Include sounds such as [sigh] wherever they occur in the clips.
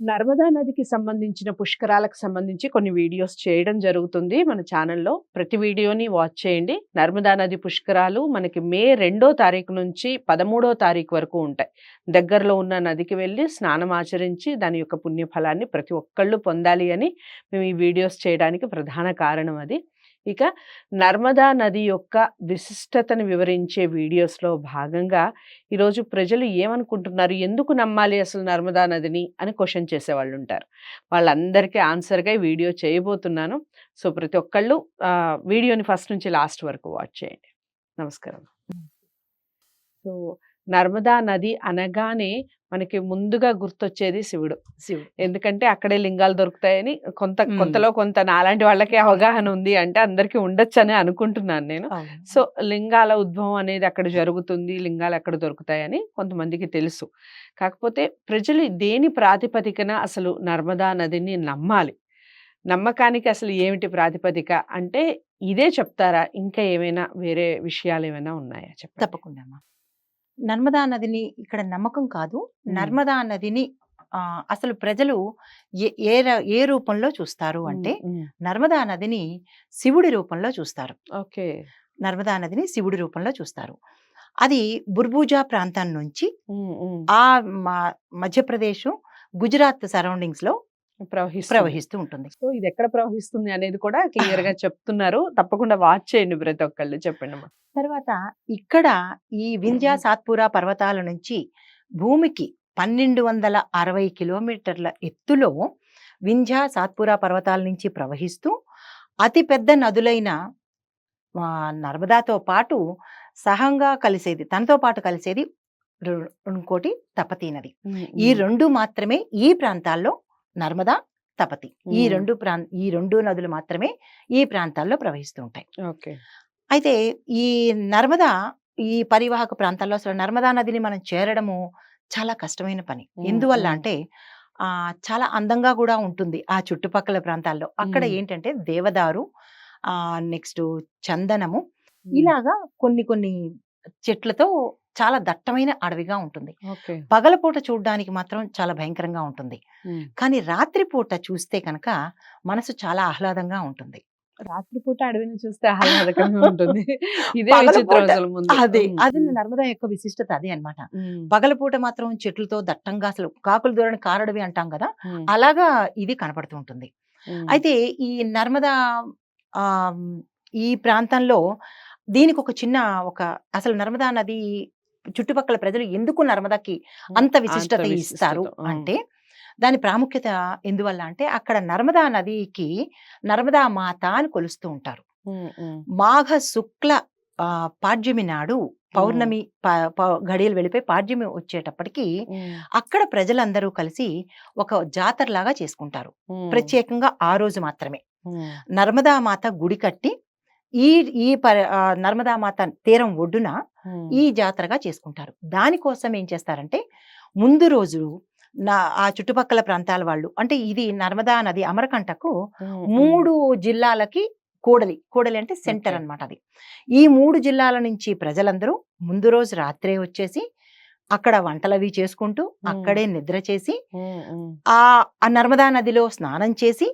నర్మదా నదికి సంబంధించిన పుష్కరాలకు సంబంధించి కొన్ని వీడియోస్ చేయడం జరుగుతుంది మన ఛానల్లో. ప్రతి వీడియోని వాచ్ చేయండి. నర్మదా నది పుష్కరాలు మనకి మే రెండో తారీఖు నుంచి పదమూడో తారీఖు వరకు ఉంటాయి. దగ్గరలో ఉన్న నదికి వెళ్ళి స్నానం ఆచరించి దాని యొక్క పుణ్యఫలాన్ని ప్రతి ఒక్కళ్ళు పొందాలి అని మేము ఈ వీడియోస్ చేయడానికి ప్రధాన కారణం అది. ఇక నర్మదా నది యొక్క విశిష్టతను వివరించే వీడియోస్లో భాగంగా ఈరోజు ప్రజలు ఏమనుకుంటున్నారు? ఎందుకు నమ్మాలి అసలు నర్మదా నదిని? అని క్వశ్చన్ చేసేవాళ్ళు ఉంటారు వాళ్ళందరికీ ఆన్సర్గా వీడియో చేయబోతున్నాను. సో ప్రతి ఒక్కళ్ళు వీడియోని ఫస్ట్ నుంచి లాస్ట్ వరకు వాచ్ చేయండి. నమస్కారం. సో నర్మదా నది అనగానే మనకి ముందుగా గుర్తొచ్చేది శివుడు. శివుడు. ఎందుకంటే అక్కడే లింగాలు దొరుకుతాయని కొంత. కొంతలో కొంత నాలాంటి వాళ్ళకి అవగాహన ఉంది అంటే అందరికీ ఉండొచ్చు అని అనుకుంటున్నాను నేను. సో లింగాల ఉద్భవం అనేది అక్కడ జరుగుతుంది లింగాలు అక్కడ దొరుకుతాయని కొంతమందికి తెలుసు. కాకపోతే ప్రజలు దేని ప్రాతిపదికన అసలు నర్మదా నదిని నమ్మాలి? నమ్మకానికి అసలు ఏమిటి ప్రాతిపదిక? అంటే ఇదే చెప్తారా? ఇంకా ఏమైనా వేరే విషయాలు ఏమైనా ఉన్నాయా? చెప్పండి. తప్పకుండా నర్మదా నదిని ఇక్కడ నమ్మకం కాదు. నర్మదా నదిని అసలు ప్రజలు ఏ ఏ రూపంలో చూస్తారు అంటే. నర్మదా నదిని శివుడి రూపంలో చూస్తారు. ఓకే. నర్మదా నదిని శివుడి రూపంలో చూస్తారు. అది బుర్బూజా ప్రాంతం నుంచి. ఆ మధ్యప్రదేశ్ గుజరాత్ సరౌండింగ్స్లో ప్రవహిస్తుంది ప్రవహిస్తూ ఉంటుంది. సో ఇది ఎక్కడ ప్రవహిస్తుంది అనేది కూడా క్లియర్గా చెప్తున్నారు. తప్పకుండా వాచ్ చేయండి ప్రతి ఒక్కళ్ళు. చెప్పండి తర్వాత ఇక్కడ ఈ వింధ్యా సాత్పురా పర్వతాల నుంచి భూమికి పన్నెండు వందల అరవై కిలోమీటర్ల ఎత్తులో వింధ్యా సాత్పురా పర్వతాల నుంచి ప్రవహిస్తూ అతిపెద్ద నదులైన ఆ, నర్మదాతో పాటు సహంగా కలిసేది తనతో పాటు కలిసేది ఇంకోటి తపతీ నది. ఈ రెండు మాత్రమే ఈ ప్రాంతాల్లో నర్మదా తపతి. ఈ. రెండు ప్రాం ఈ రెండు నదులు మాత్రమే ఈ ప్రాంతాల్లో ప్రవహిస్తూ ఉంటాయి. ఓకే. అయితే ఈ నర్మదా ఈ పరివాహక ప్రాంతాల్లో అసలు నర్మదా నదిని మనం చేరడము చాలా కష్టమైన పని. ఎందువల్ల. అంటే ఆ చాలా అందంగా కూడా ఉంటుంది ఆ చుట్టుపక్కల ప్రాంతాల్లో. అక్కడ. ఏంటంటే దేవదారు ఆ నెక్స్ట్ చందనము ఇలాగా కొన్ని కొన్ని చెట్లతో చాలా దట్టమైన అడవిగా ఉంటుంది. పగలపూట చూడడానికి మాత్రం చాలా భయంకరంగా ఉంటుంది. కానీ రాత్రిపూట చూస్తే కనుక మనసు చాలా ఆహ్లాదంగా ఉంటుంది. రాత్రిపూట అడవిని చూస్తే ఆహ్లాదకరంగా ఉంటుంది. [laughs] ఇదే అదే అది నర్మదా యొక్క విశిష్టత అదే అన్నమాట. మ్మ్, పగలపూట మాత్రం చెట్లతో దట్టంగా అసలు కాకులు దూరని కారడవి అంటాం కదా అలాగా ఇది కనపడుతూ ఉంటుంది. అయితే ఈ నర్మదా ఆ ఈ ప్రాంతంలో దీనికి ఒక చిన్న ఒక అసలు నర్మదా నది చుట్టుపక్కల ప్రజలు ఎందుకు నర్మదాకి అంత విశిష్టత ఇస్తారు. అంటే దాని ప్రాముఖ్యత ఎందువల్ల అంటే అక్కడ నర్మదా నదికి నర్మదా మాత అని కొలుస్తూ ఉంటారు. మాఘ శుక్ల పాడ్యమి నాడు పౌర్ణమి గడియలు వెళ్ళిపోయి పాడ్యమి వచ్చేటప్పటికి అక్కడ ప్రజలందరూ కలిసి ఒక జాతరలాగా చేసుకుంటారు. ప్రత్యేకంగా ఆ రోజు మాత్రమే. నర్మదా మాత గుడి కట్టి ఈ ఈ ప ఆ, నర్మదా మాత తీరం ఒడ్డున ఈ జాతరగా చేసుకుంటారు. దానికోసం ఏం చేస్తారంటే ముందు రోజు నా ఆ చుట్టుపక్కల ప్రాంతాల వాళ్ళు అంటే ఇది నర్మదా నది అమరకంటకు మూడు జిల్లాలకి కూడలి కూడలి అంటే సెంటర్. అన్నమాట అది. ఈ మూడు జిల్లాల నుంచి ప్రజలందరూ ముందు రోజు రాత్రే వచ్చేసి అక్కడ వంటలవి చేసుకుంటూ. అక్కడే నిద్ర చేసి ఆ నర్మదా నదిలో స్నానం చేసి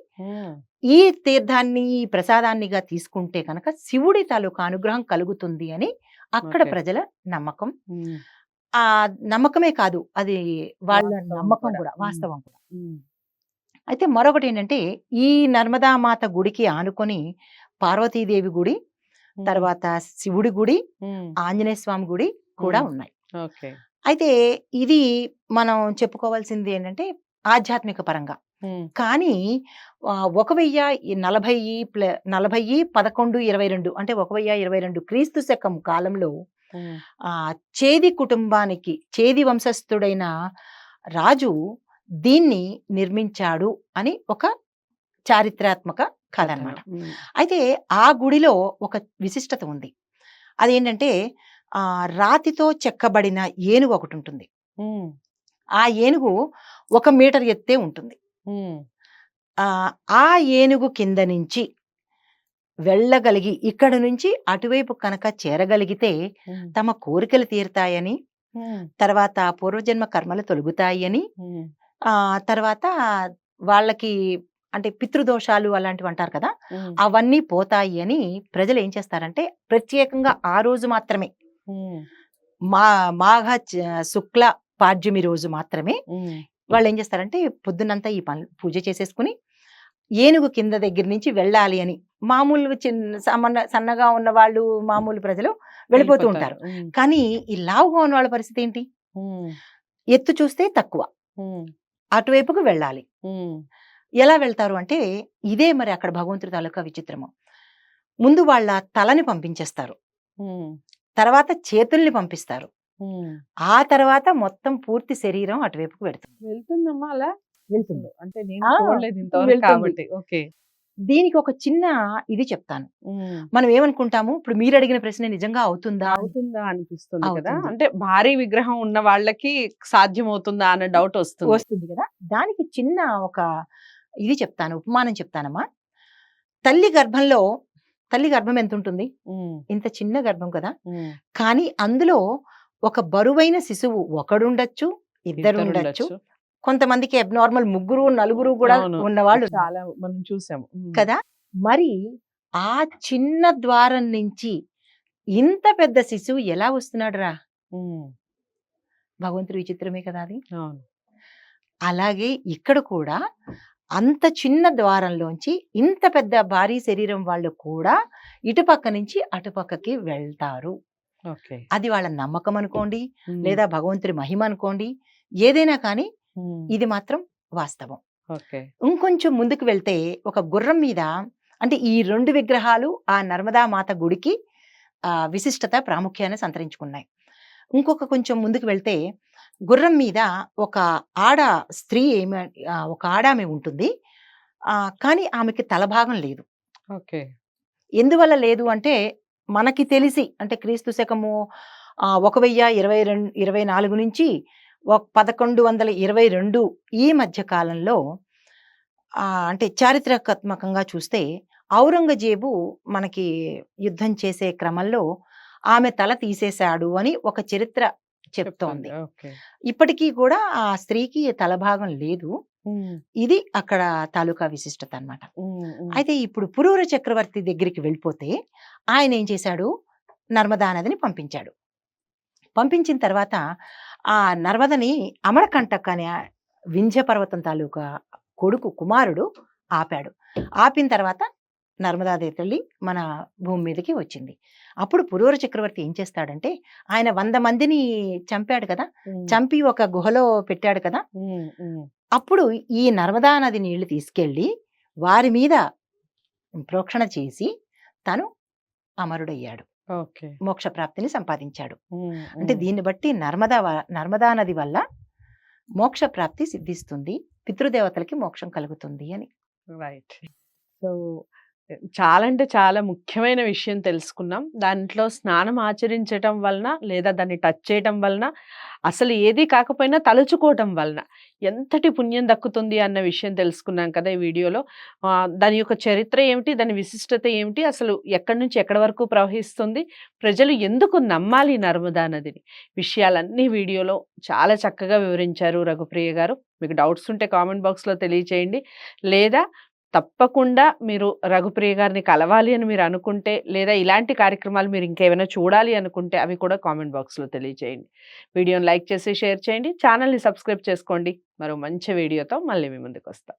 ఈ తీర్థాన్ని ఈ ప్రసాదాన్నిగా తీసుకుంటే కనుక శివుడి తాలూకా అనుగ్రహం కలుగుతుంది అని అక్కడ. ప్రజల నమ్మకం. మ్మ్, ఆ నమ్మకమే కాదు అది వాళ్ళ నమ్మకం కూడా. వాస్తవం కూడా. అయితే మరొకటి ఏంటంటే ఈ నర్మదామాత గుడికి ఆనుకొని పార్వతీదేవి గుడి తర్వాత శివుడి గుడి ఆంజనేయ స్వామి గుడి కూడా. ఉన్నాయి. అయితే ఇది మనం చెప్పుకోవాల్సింది ఏంటంటే ఆధ్యాత్మిక పరంగా. కానీ ఒక వెయ్యి నలభై ప్ల నలభై పదకొండు ఇరవై రెండు అంటే ఒక వెయ్యి ఇరవై రెండు క్రీస్తు శకం కాలంలో ఆ చేది కుటుంబానికి చేది వంశస్థుడైన రాజు దీన్ని నిర్మించాడు అని ఒక చారిత్రాత్మక కథ అన్నమాట. మ్మ్, అయితే ఆ గుడిలో ఒక విశిష్టత ఉంది. అదేంటంటే ఆ రాతితో చెక్కబడిన ఏనుగు ఒకటి ఉంటుంది. ఆ ఏనుగు ఒక మీటర్ ఎత్తే ఉంటుంది. ఆ ఆ ఏనుగు కింద నుంచి వెళ్ళగలిగి ఇక్కడ నుంచి అటువైపు కనుక చేరగలిగితే తమ కోరికలు తీరుతాయని తర్వాత పూర్వజన్మ కర్మలు తొలుగుతాయని మ్మ్, ఆ తర్వాత వాళ్ళకి అంటే పితృదోషాలు అలాంటివి అంటారు కదా అవన్నీ పోతాయి అని ప్రజలు ఏం చేస్తారంటే ప్రత్యేకంగా ఆ రోజు మాత్రమే మా మాఘ చ- శుక్ల పాడ్యమి రోజు మాత్రమే వాళ్ళు ఏం చేస్తారంటే పొద్దున్నంతా ఈ పనులు పూజ చేసేసుకుని ఏనుగు కింద దగ్గర నుంచి వెళ్ళాలి అని మామూలు చిన్న సన్న సన్నగా ఉన్న వాళ్ళు మామూలు ప్రజలు వెళ్ళిపోతూ ఉంటారు. కానీ ఈ లావుగా ఉన్న వాళ్ళ పరిస్థితి ఏంటి? ఎత్తు చూస్తే తక్కువ. అటువైపుకు వెళ్ళాలి. ఎలా వెళ్తారు అంటే ఇదే మరి అక్కడ భగవంతుడి తాలూకా విచిత్రము. ముందు వాళ్ళ తలని పంపించేస్తారు. తర్వాత చేతుల్ని పంపిస్తారు. ఆ తర్వాత మొత్తం పూర్తి శరీరం అటువైపుకు పెడుతుంది వెళ్తుందమ్మా అలా? వెళ్తుంది. అంటే నేను. కాబట్టి. ఓకే. దీనికి ఒక చిన్న ఇది చెప్తాను. మనం ఏమనుకుంటాము? ఇప్పుడు మీరు అడిగిన ప్రశ్న నిజంగా అవుతుందా. అవుతుందా అనిపిస్తుంది కదా. అంటే భారీ విగ్రహం ఉన్న వాళ్ళకి సాధ్యం అవుతుందా అనే డౌట్ వస్తుంది. వస్తుంది కదా! దానికి చిన్న ఒక ఇది చెప్తాను ఉపమానం చెప్తానమ్మా. తల్లి గర్భంలో తల్లి గర్భం ఎంత ఉంటుంది ఇంత చిన్న గర్భం కదా. కానీ అందులో ఒక బరువైన శిశువు ఒకడుండొచ్చు ఇద్దరు ఇద్దరు ఉండొచ్చు ఉండొచ్చు. కొంతమందికి అబ్నార్మల్ ముగ్గురు నలుగురు కూడా. ఉన్నవాళ్ళు చాలా మనం చూసాము. కదా? మరి ఆ చిన్న ద్వారం నుంచి ఇంత పెద్ద శిశువు ఎలా వస్తున్నాడు రా భగవంతుడి విచిత్రమే కదా అది. అలాగే ఇక్కడ కూడా అంత చిన్న ద్వారంలోంచి ఇంత పెద్ద భారీ శరీరం వాళ్ళు కూడా ఇటుపక్క నుంచి అటుపక్కకి వెళ్తారు. అది వాళ్ళ నమ్మకం అనుకోండి లేదా భగవంతుడి మహిమ అనుకోండి ఏదైనా కానీ ఇది మాత్రం వాస్తవం. ఇంకొంచెం ముందుకు వెళ్తే ఒక గుర్రం మీద అంటే ఈ రెండు విగ్రహాలు ఆ నర్మదా మాత గుడికి ఆ, విశిష్టత ప్రాముఖ్యాన్ని సంతరించుకున్నాయి. ఇంకొక కొంచెం ముందుకు వెళ్తే గుర్రం మీద ఒక ఆడ స్త్రీ ఏమి ఒక ఆడామె ఉంటుంది. ఆ, కానీ ఆమెకి తలభాగం లేదు. ఓకే. ఎందువల్ల లేదు అంటే మనకి తెలిసి అంటే క్రీస్తు శకము ఒక వెయ్యి ఇరవై రెండు ఇరవై నాలుగు నుంచి ఒక పదకొండు వందల ఇరవై రెండు ఈ మధ్య కాలంలో అంటే చారిత్రాత్మకంగా చూస్తే ఔరంగజేబు మనకి యుద్ధం చేసే క్రమంలో ఆమె తల తీసేశాడు అని ఒక చరిత్ర చెప్తోంది. ఇప్పటికీ కూడా ఆ స్త్రీకి తలభాగం లేదు. ఉమ్, ఇది అక్కడ తాలూకా విశిష్టత ఉమ్. అయితే ఇప్పుడు పురూర చక్రవర్తి దగ్గరికి వెళ్ళిపోతే ఆయన ఏం చేశాడు? నర్మదా నదిని పంపించాడు. పంపించిన తర్వాత ఆ నర్మదని అమరకంటక్ అనే వింధ్య పర్వతం తాలూకా కొడుకు కుమారుడు ఆపాడు. ఆపిన తర్వాత నర్మదాదేవి తల్లి మన భూమి మీదకి వచ్చింది. అప్పుడు పురూర చక్రవర్తి ఏం చేస్తాడంటే ఆయన వంద మందిని చంపాడు కదా? చంపి ఒక గుహలో పెట్టాడు కదా. అప్పుడు ఈ నర్మదా నది నీళ్ళు తీసుకెళ్ళి వారి మీద ప్రోక్షణ చేసి తను అమరుడయ్యాడు. మోక్ష ప్రాప్తిని సంపాదించాడు. అంటే. దీన్ని బట్టి నర్మదా నర్మదా నది వల్ల మోక్ష ప్రాప్తి సిద్ధిస్తుంది. పితృదేవతలకి మోక్షం కలుగుతుంది అని. రైట్. సో చాలా అంటే చాలా ముఖ్యమైన విషయం తెలుసుకున్నాం. దాంట్లో స్నానం ఆచరించటం వలన లేదా దాన్ని టచ్ చేయటం వలన అసలు ఏది కాకపోయినా తలుచుకోవటం వలన ఎంతటి పుణ్యం దక్కుతుంది అన్న విషయం తెలుసుకున్నాం కదా ఈ వీడియోలో. దాని యొక్క చరిత్ర ఏమిటి? దాని విశిష్టత ఏమిటి? అసలు ఎక్కడి నుంచి ఎక్కడి వరకు ప్రవహిస్తుంది? ప్రజలు ఎందుకు నమ్మాలి నర్మదా నదిని? విషయాలన్నీ వీడియోలో చాలా చక్కగా వివరించారు రఘుప్రియ గారు. మీకు డౌట్స్ ఉంటే కామెంట్ బాక్స్లో తెలియచేయండి. లేదా తప్పకుండా మీరు రఘుప్రియ గారిని కలవాలి అని మీరు అనుకుంటే లేదా ఇలాంటి కార్యక్రమాలు మీరు ఇంకేమైనా చూడాలి అనుకుంటే అవి కూడా కామెంట్ బాక్స్లో తెలియజేయండి. వీడియోని లైక్ చేసి షేర్ చేయండి. ఛానల్ని సబ్స్క్రైబ్ చేసుకోండి. మరో మంచి వీడియోతో మళ్ళీ మీ ముందుకు వస్తాం